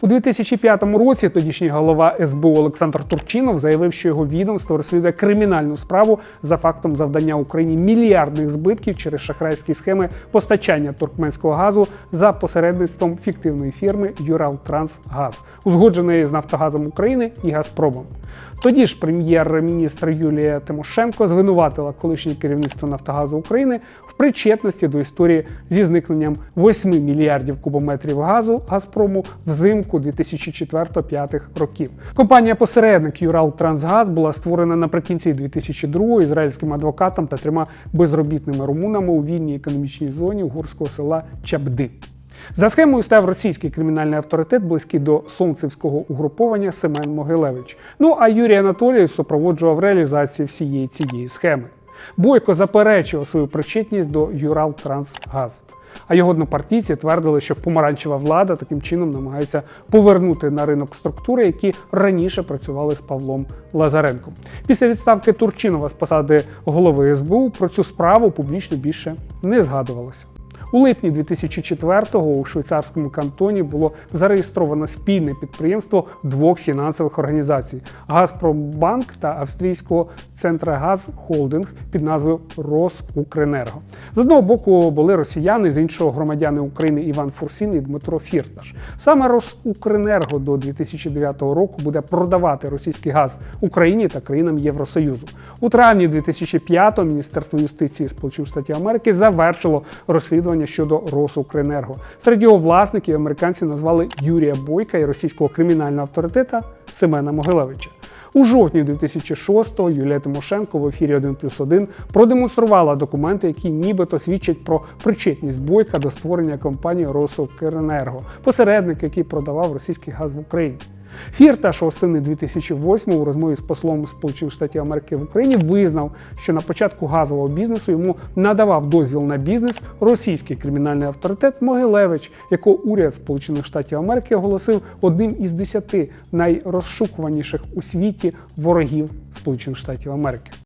У 2005 році тодішній голова СБУ Олександр Турчинов заявив, що його відомство розслідує кримінальну справу за фактом завдання Україні мільярдних збитків через шахрайські схеми постачання туркменського газу за посередництвом фіктивної фірми Юралтрансгаз, узгодженої з Нафтогазом України і Газпромом. Тоді ж прем'єр-міністр Юлія Тимошенко звинуватила колишнє керівництво Нафтогазу України в причетності до історії зі зникненням 8 мільярдів кубометрів газу Газпрому взимку 2004-2005 років. Компанія-посередник Юралтрансгаз була створена наприкінці 2002 ізраїльським адвокатом та трьома безробітними румунами у вільній економічній зоні угорського села Чабди. За схемою став російський кримінальний авторитет, близький до сонцевського угруповання Семен Могилевич. Ну а Юрій Анатолійович супроводжував реалізацію всієї цієї схеми. Бойко заперечував свою причетність до Юралтрансгаз. А його однопартійці твердили, що помаранчева влада таким чином намагається повернути на ринок структури, які раніше працювали з Павлом Лазаренком. Після відставки Турчинова з посади голови СБУ про цю справу публічно більше не згадувалося. У липні 2004-го у швейцарському кантоні було зареєстровано спільне підприємство двох фінансових організацій Газпромбанк та австрійського Центрагаз Холдинг під назвою Росукренерго. З одного боку були росіяни, з іншого громадяни України Іван Фурсін і Дмитро Фірташ. Саме Росукренерго до 2009 року буде продавати російський газ Україні та країнам Євросоюзу. У травні 2005-го Міністерство юстиції Сполучених Штатів Америки завершило розслідування щодо Росукренерго. Серед його власників американці назвали Юрія Бойка і російського кримінального авторитета Семена Могилевича. У жовтні 2006-го Юлія Тимошенко в ефірі 1 плюс 1 продемонструвала документи, які нібито свідчать про причетність Бойка до створення компанії Росукренерго, посередник, який продавав російський газ в Україні. Фірташ осени 2008 у розмові з послом Сполучених Штатів Америки в Україні визнав, що на початку газового бізнесу йому надавав дозвіл на бізнес російський кримінальний авторитет Могилевич, якого уряд Сполучених Штатів Америки оголосив одним із десяти найрозшукуваніших у світі ворогів Сполучених Штатів Америки.